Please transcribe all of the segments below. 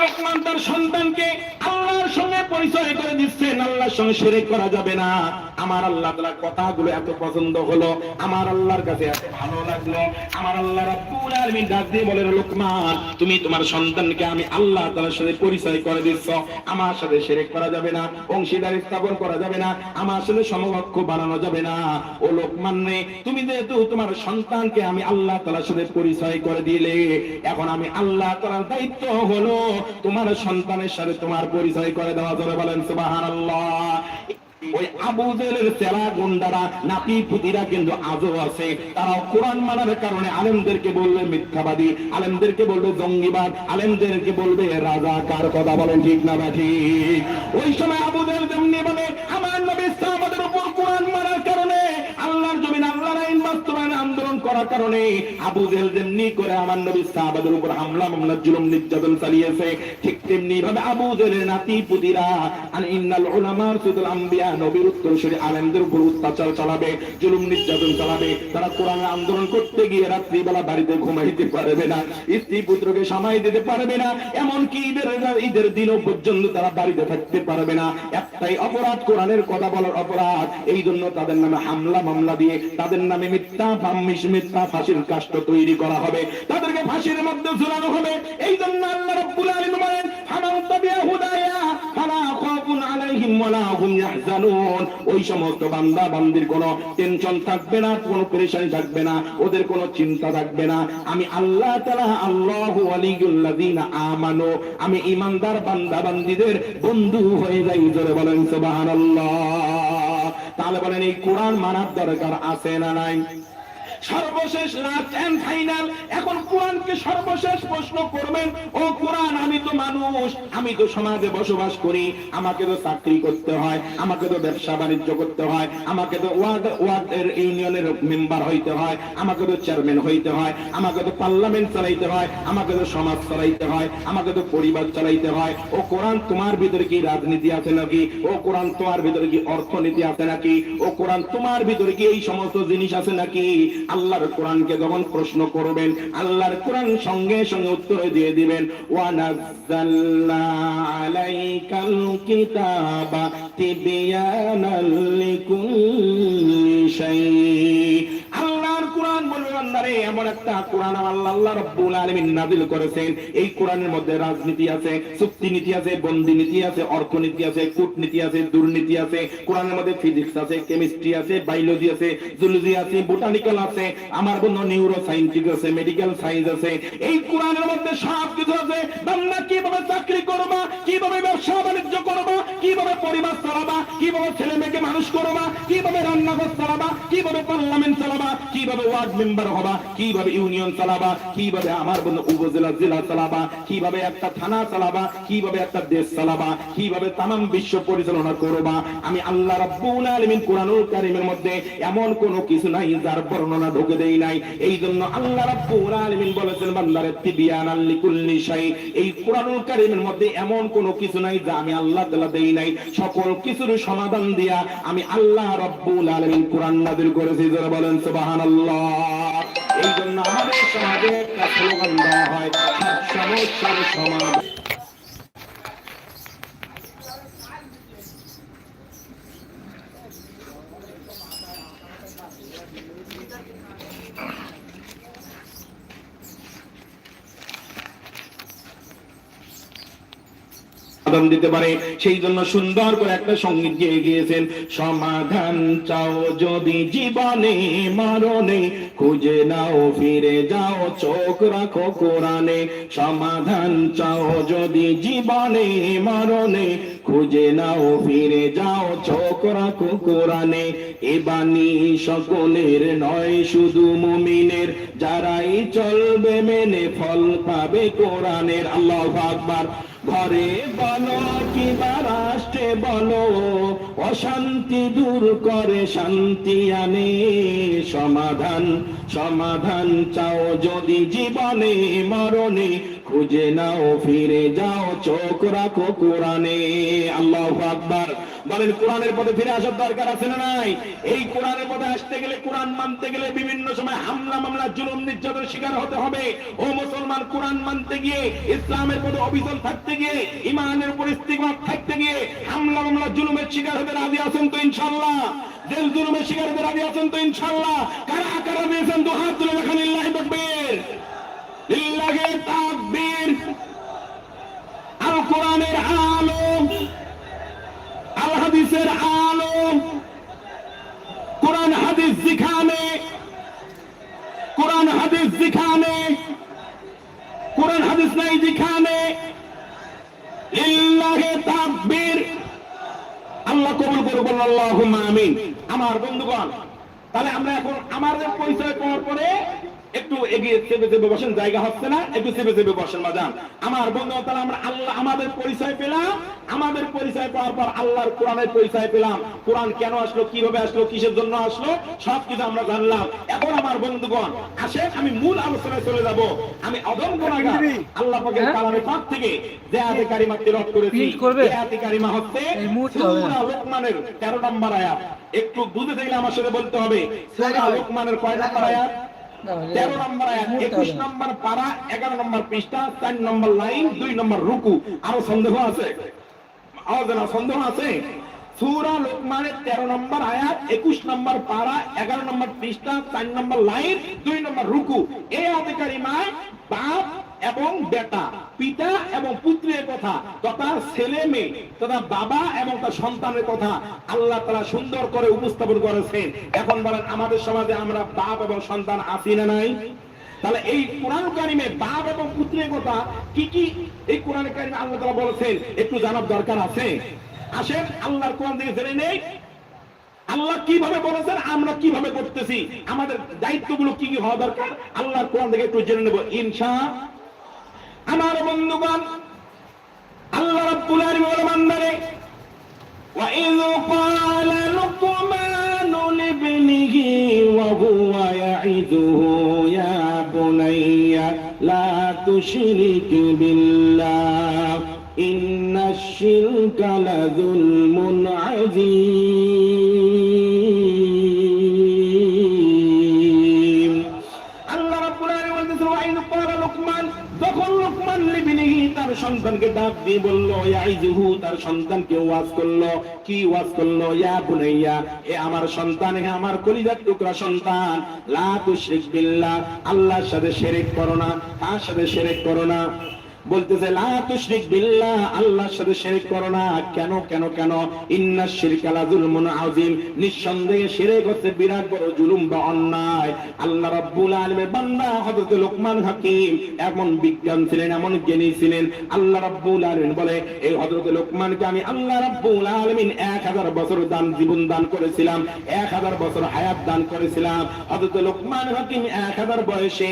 তার সন্তানকে আল্লাহর সঙ্গে পরিচয় করে দিচ্ছেন। আল্লাহর সঙ্গে সেরে করা যাবে না। আমার আল্লাহ তাআলার কথাগুলো এত পছন্দ হলো। আমার আল্লাহর কাছে এত ভালো লাগল। আমার আল্লাহ রাব্বুল আলামিন ডাক দিয়ে বলেন, লোকমান, তুমি তোমার সন্তানকে আমি আল্লাহ তাআলার সাথে পরিচয় করে দিচ্ছ। আমার সাথে শিরিক করা যাবে না, অংশীদার স্থাপন করা যাবে না, আমার সাথে সমকক্ষ বানানো যাবে না। ও লোকমান রে, তুমি যেহেতু তোমার সন্তানকে আমি আল্লাহ তাআলার সাথে পরিচয় করে দিলে, এখন আমি আল্লাহ তাআলার দায়িত্ব হলো তোমার সন্তানের সাথে তোমার পরিচয় করে দেওয়া। যাবে বলেন, সুবহানাল্লাহ। ওই আবু চেলা গুন্ডারা নাতি পুতিরা কিন্তু আজও আছে। তারা কোরআন মানার কারণে আলেমদেরকে বলবে মিথ্যাবাদী, আলেমদেরকে বলবে জঙ্গিবাদ, আলেমদেরকে বলবে রাজা কার কথা বলেন ঠিক না ঠিক ওই সময় আবু করার কারণে আবু জেল যেমনি করে আমার নবী সাহাবাদের উপর হামলা মামলা জুলুম, নির্যাতন চালিয়েছে, ঠিক তেমনি ভাবে আবু জেলের নাতি পুতিরা, আন ইন্নাল উলামার সুদুল আম্বিয়া, নবীর উত্তরসূরি আলেমদের উপর অত্যাচার চালাবে, জুলুম, নির্যাতন চালাবে। তারা কোরআনের আন্দোলন করতে গিয়ে রাত্রিবেলা বাড়িতে ঘুমাইতে পারবে না, স্ত্রী পুত্রকে সামাই দিতে পারবে না, এমনকি ঈদের ঈদের দিনও পর্যন্ত তারা বাড়িতে থাকতে পারবে না। একটাই অপরাধ কোরআনের কথা বলার অপরাধ এই জন্য তাদের নামে হামলা, মামলা দিয়ে তাদের নামে মিথ্যা মিথ্যা ফাঁসির কাষ্ট তৈরি করা হবে। তাদেরকে ফাঁসির মধ্যে ঝুলানো হবে। এই জন্য আল্লাহ ওই সমস্ত বান্দা, বান্দির টেনশন থাকবে না, কোনো থাকবে না, ওদের কোনো চিন্তা থাকবে না। আমি আল্লাহ আমি ঈমানদার বান্দা, বান্দিদের বন্ধু হয়ে যাই, জোরে বলেন তাহলে বলেন, এই কোরআন মানার দরকার আছে না নাই? সর্বশেষ লাস্ট এন্ড ফাইনাল এখন কোরআনকে সর্বশেষ প্রশ্ন করবেন, ও কোরআন, আমি তো মানুষ, আমি তো সমাজে বসবাস করি, আমাকে তো চাকরি করতে হয়, আমাকে তো ব্যবসা বাণিজ্য করতে হয়, আমাকে তো ওয়ার্ড, ওয়ার্ডের ইউনিয়নের মেম্বার হইতে হয়, আমাকে তো চেয়ারম্যান হইতে হয়, আমাকে তো পার্লামেন্ট চালাইতে হয়, আমাকে তো সমাজ চালাইতে হয়, আমাকে তো পরিবার চালাইতে হয়। ও কোরআন, তোমার ভিতরে কি রাজনীতি আছে নাকি? ও কোরআন, তোমার ভিতরে কি অর্থনীতি আছে নাকি? ও কোরআন, তোমার ভিতরে কি এই সমস্ত জিনিস আছে নাকি? আল্লাহর কোরআনকে যখন প্রশ্ন করবেন, আল্লাহর কোরআন সঙ্গে সঙ্গে উত্তর দিয়ে দিবেন, ওয়ানাজ্জালনা আলাইকাল কিতাবা তিবিয়ানাল লিকুল্লি শাই'ইন। বলবে এমন একটা কোরআন আল্লাহ রাব্বুল আলামিন নাযিল করেছেন। এই কোরআনের মধ্যে রাজনীতি আছে, চুক্তি নীতি আছে, বন্দি নীতি আছে, অর্থনীতি আছে, কূটনীতি আছে, দুর্নীতি আছে, কোরআনের মধ্যে ফিজিক্স আছে, কেমিস্ট্রি আছে, বায়োলজি আছে, জুলজি আছে, বোটানিক্যাল আছে, আমার বন্ধু নিউরো সায়েন্টিফিক আছে মেডিকেল সায়েন্স আছে। এই কোরআনের মধ্যে সব কিছু আছে। বান্দা কীভাবে চাকরি করবা, কীভাবে ব্যবসা বাণিজ্য করবা, কীভাবে পরিবার চালাবা, কীভাবে ছেলে মেয়েকে মানুষ করবা, কীভাবে রান্নাঘর চালাবা, কীভাবে পার্লামেন্ট চালাবা, কীভাবে ওয়ার্ড মেম্বার হবা কীভাবে ইউনিয়ন চালাবা, কীভাবে আমার বন্ধু উপজেলা, জেলা চালাবা, কীভাবে একটা থানা চালাবা, কীভাবে একটা দেশ চালাবা, কীভাবে তাম বিশ্ব পরিচালনা করবা, আমি আল্লাহ রাব্বুল আলামিন কোরআনুল কারীমের মধ্যে এমন কোন কিছু নাই যার বর্ণনা ঢুকে দেই নাই। এই জন্য আল্লাহ রাব্বুল আলামিন বলেছেন, বান্দারে তিবিয়ানাল লিকুল্লি শাই। এই কোরআনুল কারীমের মধ্যে এমন কোন কিছু নাই যা আমি আল্লাহ তাআলা দেই নাই। সকল কিছুর সমাধান দিয়া আমি আল্লাহ রাব্বুল আলামিন কোরআন নাযিল করেছি। যারা বলেন, সুবহানাল্লাহ। এই জন্য আমাদের সমাজে একটা স্লোগান দেওয়া হয় সমস্যার সমস্যার সমাধান দিতে পারে। সেই জন্য সুন্দর করে একটা সংগীত গেয়ে গিয়েছেন, সমাধান চাও যদি জীবনে, মরণে, খুঁজে নাও, ফিরে যাও, চোখ রাখো কোরআনে, সমাধান চাও যদি জীবনে, মরণে, খুঁজে নাও, ফিরে যাও, চোখ রাখো কোরআনে, এ বাণী সকলের নয়, শুধু মুমিনের, যারাই চলবে মেনে ফল পাবে কোরআনের। আল্লাহ আকবার। ঘরে বলো কিবা রাষ্ট্রে বলো। অশান্তি দূর করে শান্তি আনে সমাধান। সমাধান চাও যদি জীবনে মরণে, খুঁজে নাও, ফিরে যাও, চোখ রাখো কোরআনে। আল্লাহ আকবার। বলেন, কোরআনের পথে ফিরে আসার দরকার আছে না নাই? এই কোরআনের পথে আসতে গেলে, কোরআন মানতে গেলে বিভিন্ন সময় হামলা, মামলা, জুলুম, নির্যাতনের শিকার হতে হবে। ও মুসলমান, কোরআন মানতে গিয়ে, ইসলামের পথে অবিচল থাকতে গিয়ে ইমানের উপর ইস্তিকমাত থাকতে গিয়ে, হামলা, মামলা, জুলুমের শিকার হতে রাজি আছেন তো ইনশাল্লাহ জেল জুলুমের শিকার হতে রাজি আছেন তো ইনশাল্লাহ কারা কারা দিয়েছেন দু হাত তুলে দেখান ইল্লাহি তাকবীর। লিল্লাহি তাকবীর। আল কোরআনের আলো আল হাদিসের আলো কোরআন হাদিস জিখানে কোরআন হাদিস জিখানে কোরআন হাদিস নাই জিখানে লিল্লাহি তাকবীর। আল্লাহ কবুল করুক আল্লাহুম্মা আমিন। আমার বন্ধুগণ তাহলে আমরা এখন আমাদের পরিচয় পাওয়ার পরে একটু এগিয়ে চেপে চেপে বসেন জায়গা হচ্ছে না একটু চেপে চেপে বসেন বাজান। আমার বন্ধু তাহলে আমরা আল্লাহ আমাদের পরিচয় পেলাম আমাদের পরিচয় পাওয়ার পর আল্লাহর কোরআনের পরিচয় পেলাম। কোরআন কেন আসলো কীভাবে আসলো কিসের জন্য আসলো সব কিছু আমরা জানলাম। এখন আমার বন্ধুগণ আসেন আমি মূল আলোচনায় চলে যাব। আমি অদম গুণাগার আল্লাহ পাকের হ্যাঁ? কালামের পাক থেকে যে আয়াতে কারিমা তেলাওয়াত করেছি? এই আয়াতে কারিমা হচ্ছে। সূরা লোকমানের 13 নম্বর আয়াত। একটু বুঝে থাকলে আমার সাথে বলতে হবে সূরা লোকমানের কয় নম্বর আয়াত? তেরো নম্বর আয়াত একুশ নম্বর পারা এগারো নম্বর পৃষ্ঠা চার নম্বর লাইন দুই নম্বর রুকু। আরও সন্দেহ আছে? আওয়াজ না সন্দেহ আছে? সুরা লোকমানের তেরো নম্বর আয়াত একুশ নম্বর পারা এগারো নম্বর পৃষ্ঠা চার নম্বর লাইন দুই নম্বর রুকু। এই আধিকারিমায় বাপ এবং বেটা, পিতা এবং পুত্রের কথা, তথা ছেলে মেয়ে, তথা বাবা এবং তার সন্তানের কথা আল্লাহ তারা সুন্দর করে উপস্থাপন করেছেন। এখন বলেন, আমাদের সমাজে আমরা বাপ এবং সন্তান আছি না নাই? তাহলে এই কোরআন কারিমে বাপ এবং পুত্রের কথা কি কি এই কোরআন কারিমে আল্লাহ তাআলা বলেছেন, একটু জানার দরকার আছে? আসেন, আল্লাহর কোরআন থেকে জেনে নেই। আল্লাহ কীভাবে বলেছেন, আমরা কীভাবে করতেছি? আমাদের দায়িত্বগুলো কি কি হওয়া দরকার? আল্লাহর কোরআন থেকে একটু জেনে নেব। ইনশা আমার বন্ধুগণ, আল্লাহ রাব্বুল আলামিন বান্দারে, ওয়া ইয ক্বালা লুকমান লিবনিহি ওয়া হুয়া ইয়াইদুহু ইয়া বুনাইয়া, লা তুশরিক বিল্লাহ ইন্নাশ শিরকা লাযুলমুন আযীম. সন্তানকে ডাক দিয়ে বলল ইয়াইজুহু তার সন্তানকে ওয়াজ করল। কি ওয়াজ করল? ইয়া বুনাইয়া, এ আমার সন্তান হে আমার কলিজার টুকরা সন্তান। লা তুশরিক বিল্লাহ, আল্লাহর সাথে শিরক করো না, তার সাথে শিরক করো না। বলতেছে, লা আল্লাহর সাথে শিরক করো না। কেন কেন কেন? ইন্নাশ শিরকা লাযুলমুন আযীম। নিঃসন্দেহে শিরক হচ্ছে বিরাট বড় জুলুম বা অন্যায়। আল্লাহ রাব্বুল আলামিনের বান্দা হযরত লোকমান হাকিম এমন বিজ্ঞান ছিলেন, এমন জ্ঞানী ছিলেন। আল্লাহ রাব্বুল আলামিন বলে, এই হযরত লোকমানকে আমি আল্লাহ রাব্বুল আলামিন 1000 বছর দান, জীবন দান করেছিলাম 1000 বছর হায়াত দান করেছিলাম। হযরত লোকমান হাকিম 1000 বয়সে,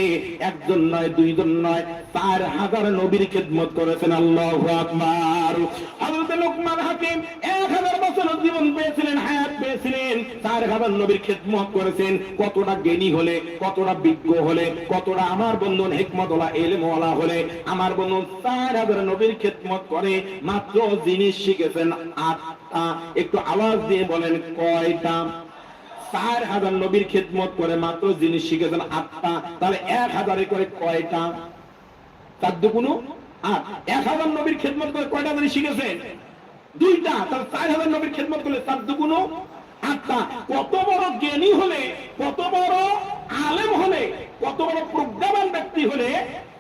একজন নয়, দুইজন নয়, চার হাজার নবীর খেদমত করেছেন, আল্লাহু আকবার। হযরত লোকমান হাকিম 1000 বছর জীবন পেয়েছিলেন, হায়াত পেয়েছিলেন। চার হাজার নবীর খেদমত করেছেন, কতটা জ্ঞানী হলে, কতটা বিজ্ঞ হলে, কতটা আমার বন্ধু হিকমতওয়ালা, এলমওয়ালা হলে, আমার বন্ধু চার হাজার নবীর খেদমত করে, মাত্র জিনিস শিখেছেন আটটা, একটু আওয়াজ দিয়ে বলেন কয়টা? চার হাজার নবীর খেদমত করে মাত্র জিনিস শিখেছেন আটটা, তাহলে এক হাজারে করে কয়টা? চার দুগুণ আর এক হাজার নবীর খেদমত করে কয়টা জানি শিখেছেন দুইটা। তার চার হাজার নবীর খেদমত করলে তার দুগুণ আটটা। কত বড় জ্ঞানী হলে, কত বড় আলেম হলে, কত বড় প্রজ্ঞাবান ব্যক্তি হলে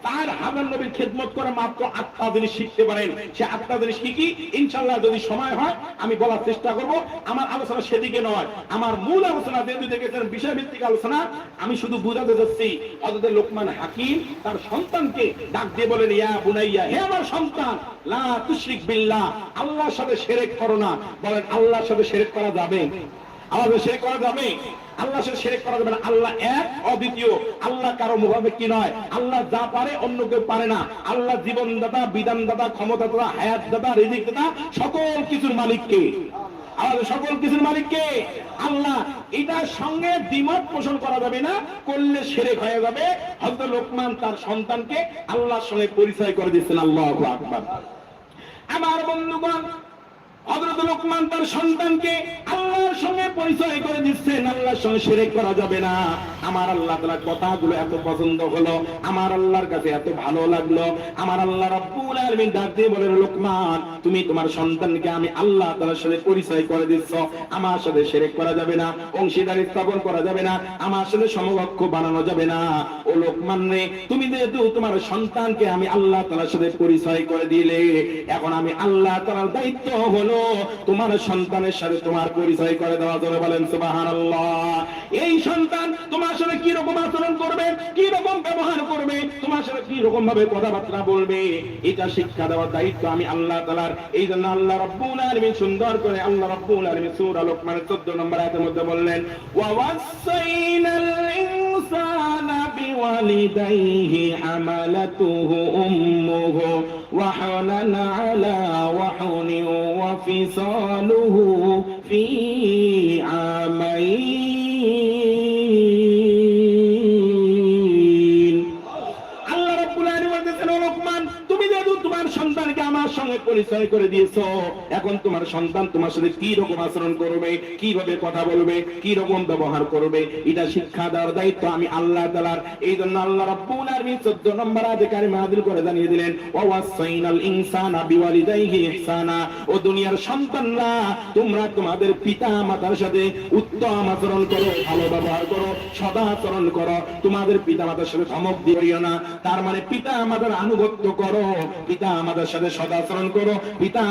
তার হাজার নবীর খেদমত করে মাত্র আটটা জিনিস শিখতে পারেন, সে আটটা জিনিস কি কি ইনশাল্লাহ যদি সময় হয়, আমি বলার চেষ্টা করব। আমার আলোচনা সেদিকে নয়, আমার মূল আলোচনা যেহেতু দেখেছেন বিষয় ভিত্তিক আলোচনা, আমি শুধু বুঝাতে যাচ্ছি অথচ লোকমান হাকিম তার সন্তানকে ডাক দিয়ে বলেন, ইয়া বুনাইয়া, হে আমার সন্তান, লা তুশরিক বিল্লাহ, আল্লাহর সাথে শিরক করো না। বলেন, আল্লাহর সাথে শিরক করা যাবে আমাদের শিরক করা যাবে? আল্লাহ সাথে শিরক করা যাবে না। আল্লাহ এক, অদ্বিতীয়। আল্লাহ কারও কি নয়। আল্লাহ যা পারে, অন্য কেউ পারে না। আল্লাহ জীবন দাতা বিধান দাতা ক্ষমতা দাতা হায়াত দাতা রিজিক দাতা সকল কিছুর মালিক কে? আমাদের সকল কিছুর মালিক কে? আল্লাহ। এটার সঙ্গে দ্বিমত পোষণ করা যাবে না। করলে সেরে হয়ে যাবে। হয়তো লোকমান তার সন্তানকে আল্লাহর সঙ্গে পরিচয় করে দিচ্ছেন আল্লাহ আকবার। আমার বন্ধুগণ হযরত লোকমান তার সন্তানকে আল্লাহর সঙ্গে পরিচয় করে দিচ্ছেন আল্লাহর সঙ্গে শিরক করা যাবে না। আমার আল্লাহ তাআলা কথাগুলো এত পছন্দ হলো, আমার আল্লাহর কাছে এত ভালো লাগল। আমার আল্লাহ রাব্বুল আলামিন ডাক দিয়ে বলেন, লোকমান, তুমি তোমার সন্তানকে আমি আল্লাহ তাআলার সাথে পরিচয় করে দিচ্ছ। আমার সাথে শিরক করা যাবে না, অংশীদারি স্থাপন করা যাবে না, আমার সাথে সমকক্ষ বানানো যাবে না। ও লোকমান রে, তুমি যেহেতু তোমার সন্তানকে আমি আল্লাহ তাআলার সাথে পরিচয় করে দিলে, এখন আমি আল্লাহ তাআলার দায়িত্ব হলো তোমার সন্তানের সাথে তোমার পরিচয় করে দেওয়া ধরে বলেন, সুবহানাল্লাহ। এই সন্তান তোমার সাথে কি রকম আচরণ করবে, কি রকম ব্যবহার করবে, তোমার সাথে কি রকম ভাবে কথাবার্তা বলবে, এটা শিক্ষা দেওয়ার দায়িত্ব আমি আল্লাহ তাআলার। এই জন্য আল্লাহ রাব্বুল আলামিন সুন্দর করে আল্লাহ রাব্বুল সুর সূরা লোকমানের 14 নম্বর আয়াতের মধ্যে বললেন, ওয়া ওয়াসাইনাল أوصانا بوالديه حملته أمه وحنا على وحن وفصاله في পরিচয় করে দিয়েছ। এখন তোমার সন্তান তোমার সাথে কি রকম আচরণ করবে, কীভাবে কথা বলবে, কি রকম ব্যবহার করবে, এটা শিক্ষা দেওয়ার দায়িত্ব আমি আল্লাহ তাআলার। এই জন্য আল্লাহ রাব্বুল আলামিন 14 নম্বর আয়াতে কারিমা নাযিল করে জানিয়ে দিলেন ওয়াসাইনাল ইনসানা ইহসানা। ও দুনিয়ার সন্তানরা, তোমরা তোমাদের পিতা মাতার সাথে উত্তম আচরণ করো, ভালো ব্যবহার করো, সদা আচরণ করো। তোমাদের পিতা মাতার সাথে ধমক দিও না। তার মানে পিতা আমাদের আনুগত্য করো পিতা আমাদের সাথে সদাচরণ করো। পিতা